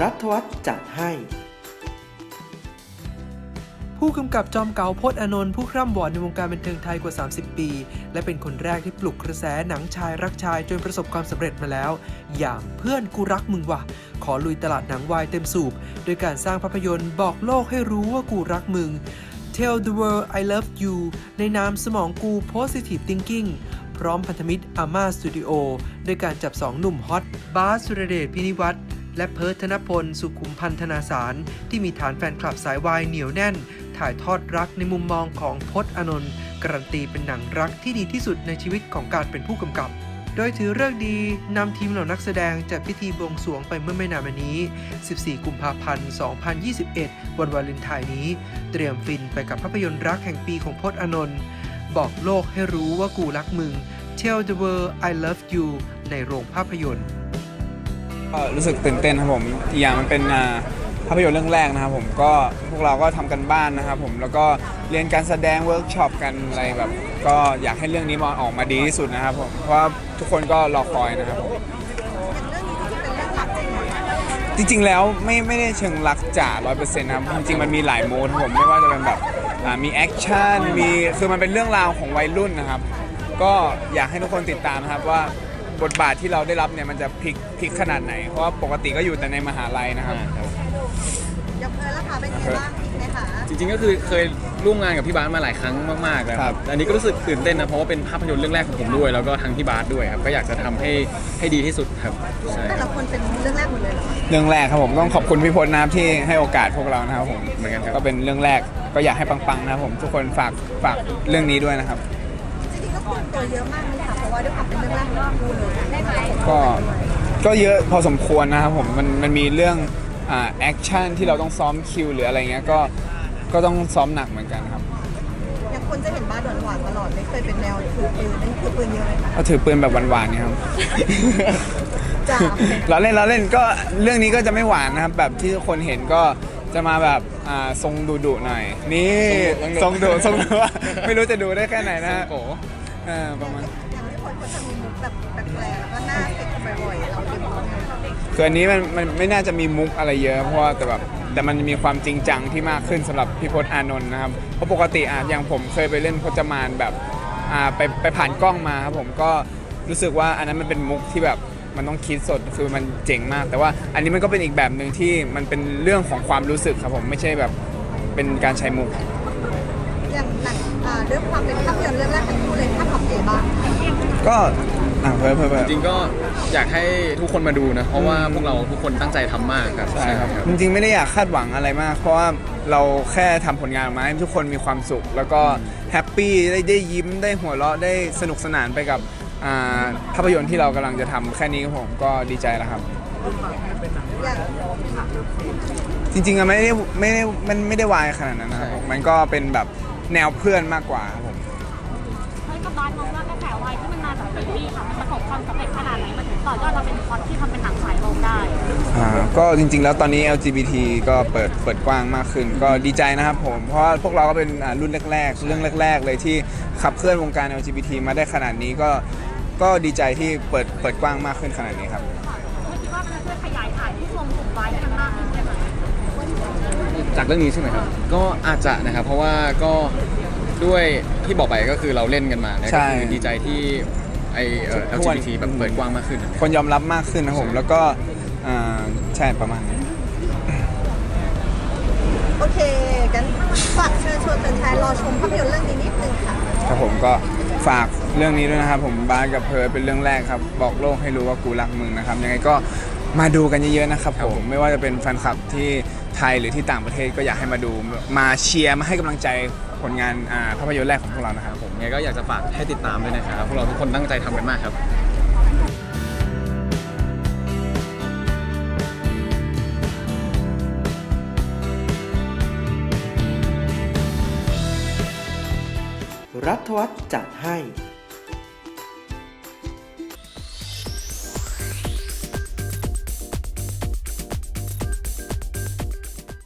รัฐวัฒน์จัดให้ ผู้กำกับจอมเก่าพจน์อานนท์ผู้คร่ำวอดในวงการบันเทิงไทยกว่า 30 ปี และเป็นคนแรกที่ปลุกกระแสหนังชายรักชายจนประสบความสำเร็จมาแล้ว อย่างเพื่อนกูรักมึงวะขอลุยตลาดหนังวายเต็มสูบโดยการสร้างภาพยนตร์บอกโลกให้รู้ว่ากูรักมึง Tell the world I love you ในนามสมองกู Positive Thinking พร้อมพันธมิตรอาม่าสตูดิโอโดยการจับสองหนุ่มฮอตบาสสุรเดชพินิวัตร และเพิร์ธนพล สุขุมพันธนาสาร ที่มีฐานแฟนคลับสายวายเหนียวแน่น ถ่ายทอดรักในมุมมองของพจน์อนนท์การันตีเป็นหนังรักที่ดีที่สุดในชีวิตของการเป็นผู้กำกับ โดยถือเลิกษ์ดีนำทีมเหล่านักแสดงจัดพิธีบวงสรวงไปเมื่อไม่นานมานี้ 14 กุมภาพันธ์ 2021 วันวาเลนไทน์นี้ เตรียมฟินไปกับภาพยนตร์รักแห่งปีของพจน์อนนท์บอกโลกให้รู้ว่ากูรักมึง Tell the world I love you ในโรงภาพยนตร์ ก็รู้สึกตื่นเต้นครับผมอีกอย่างมันเป็นภาพยนตร์เรื่องแรกนะครับผมก็พวกเราก็ทำกันบ้านนะครับผมแล้วก็เรียนการแสดงเวิร์กช็อปกันอะไรแบบ ก็อยากให้เรื่องนี้มาออกมาดีที่สุดนะครับผมเพราะว่าทุกคนก็รอคอยนะครับผมจริงๆแล้วไม่ไม่ได้เชิงรักจ๋าร้อยเปอร์เซ็นต์นะครับจริงๆมันมีหลายโหมดครับผมไม่ว่าจะเป็นแบบมีแอคชั่นมีคือมันเป็นเรื่องราวของวัยรุ่นนะครับ ก็อยากให้ทุกคนติดตามนะครับว่า บทบาทที่เราได้รับเนี่ยมันจะพลิกพลิกขนาดไหน เพราะว่าปกติก็อยู่แต่ในมหาลัยนะครับยังเพลินราคาเป็นไงบ้างอีกไหมคะจริงๆก็คือเคยร่วมงานกับพี่บาสมาหลายครั้งมากๆแล้วคครัรับบ อันนี้ก็รู้สึกตื่นเต้นนะเพราะว่าเป็นภาพยนตร์เรื่องแรกของผมด้วย แล้วก็ทั้งพี่บาสด้วยครับก็อยากจะทำให้ให้ดีที่สุดครับใช่แต่ละคนเป็นเรื่องแรกหมดเลยเหรอเรื่องแรกครับผมต้องขอบคุณพี่พลนะครับที่ให้โอกาสพวกเรานะครับผมเหมือนกันครับ ก็เป็นเรื่องแรกก็อยากให้ปังๆนะครับผมทุกคนฝากฝากเรื่องนี้ด้วยนะครับจริงๆก็เตรียมตัวเยอะมากเลยค่ะเพราะว่าด้วยความเป็นเรื่องแรกของคู่เลยได้ไหมก็ก็เยอะพอสมควรนะครับผมมันมันมีเรื่องอ่าแอคชั่นที่เราต้องซ้อมคิวหรืออะไรเงี้ยก็ก็ต้องซ้อมหนักเหมือนกันครับอย่างคนจะเห็นบ้านหวานๆตลอดไม่เคยเป็นแนวถือปืนนั่นคือปืนเยอะเลยค่ะก็ถือปืนแบบหวานๆเนี่ยครับ จ้าเราเล่นเราเล่นก็เรื่องนี้ก็จะไม่หวานนะครับแบบที่ทุกคนเห็นก็จะมาแบบอ่าทรงดุดุๆหน่อยนี่ทรงดุทรงดุ ไม่รู้จะดูได้แค่ไหนนะฮะโอ้โหเออประมาณ อย่างที่คนเขาจะมีมุกแบบแปลกๆแล้วก็หน้าเก็บบ่อยๆเราเตรียมตัวไงคืออันนี้มันมันไม่น่าจะมีมุกอะไรเยอะเพราะว่าแต่แบบแต่มันมีความจริงจังที่มากขึ้นสำหรับพี่พจน์อานนท์นะครับเพราะปกติอะอย่างผมเคยไปเล่นพจมานแบบอ่าไปไปผ่านกล้องมาครับผมก็รู้สึกว่าอันนั้นมันเป็นมุกที่แบบมันต้องคิดสดคือมันเจ๋งมาก แต่ว่าอันนี้มันก็เป็นอีกแบบหนึ่งที่มันเป็นเรื่องของความรู้สึกครับผมไม่ใช่แบบเป็นการใช้มุก อย่างหนัง อ่าด้วยความเป็นภาพยนตร์เรื่องแรกของคู่เลยถ้าของเอบ้างก็อะเพิ่มเพิ่มเพิ่ม จริงๆก็อยากให้ทุกคนมาดูนะ เพราะว่าพวกเราทุกคนตั้งใจทำมากครับใช่ครับจริงๆไม่ได้อยากคาดหวังอะไรมาก เพราะว่าเราแค่ทำผลงานออกมาให้ทุกคนมีความสุข แล้วก็แฮปปี้ได้ได้ยิ้มได้หัวเราะได้สนุกสนานไปกับอ่าภาพยนตร์ที่เรากำลังจะทำแค่นี้ครับผมก็ดีใจแล้วครับ อย่างจริงๆอะไม่ได้ไม่ได้มันไม่ได้วายขนาดนั้นนะครับผมมันก็เป็นแบบ แนวเพื่อนมากกว่าครับผมเฮ้ยกับบาสมองว่ากระแสวายที่มันมาจากซีรีส์ค่ะมันประสบความสำเร็จขนาดไหนมันถึงต่อยอดมาเป็นพล็อตที่ทำเป็นหนังฉายโรงได้อ่าก็จริงๆ แล้วตอนนี้ LGBT ก็เปิดเปิดกว้างมากขึ้น ก็ดีใจนะครับผม เพราะว่าพวกเราก็เป็นอ่ารุ่นแรกๆ เรื่องแรก ๆ เลยที่ขับเคลื่อนวงการ LGBT มาได้ขนาดนี้ก็ก็ดีใจที่เปิดเปิดกว้างมากขึ้นขนาดนี้ครับไม่คิดว่ามันจะช่วยขยายฐานผู้ชมกลุ่มวายให้มันมากขึ้นได้ไหม จากเรื่องนี้ใช่ไหมครับ ก็อาจจะนะครับ เพราะว่าก็ด้วยที่บอกไปก็คือเราเล่นกันมานะใช่ก็คือดีใจที่ไอเอ่อทุกวัน LGBT แบบเปิดกว้างมากขึ้นคนยอมรับมากขึ้นนะครับผม แล้วก็อ่าใช่ประมาณนี้ โอเคกันฝากเชิญชวนแฟนๆรอชมภาพยนตร์เรื่องนี้นิดนึงค่ะ ครับผมก็ฝากเรื่องนี้ด้วยนะครับ ผมบาสกับเพร์ลเป็นเรื่องแรกครับ บอกโลกให้รู้ว่ากูรักมึงนะครับ ยังไงก็มาดูกันเยอะๆนะครับครับผผมมไม่ว่าจะเป็นแฟนคลับที่ ไทยหรือที่ต่างประเทศก็อยากให้มาดูมาเชียร์มาให้กำลังใจผลงานอ่าภาพยนตร์แรกของพวกเรานะครับผมยังไงก็อยากจะฝากให้ติดตามด้วยนะครับพวกเราทุกคนตั้งใจทำกันมากครับ รัฐวัฒน์จัดให้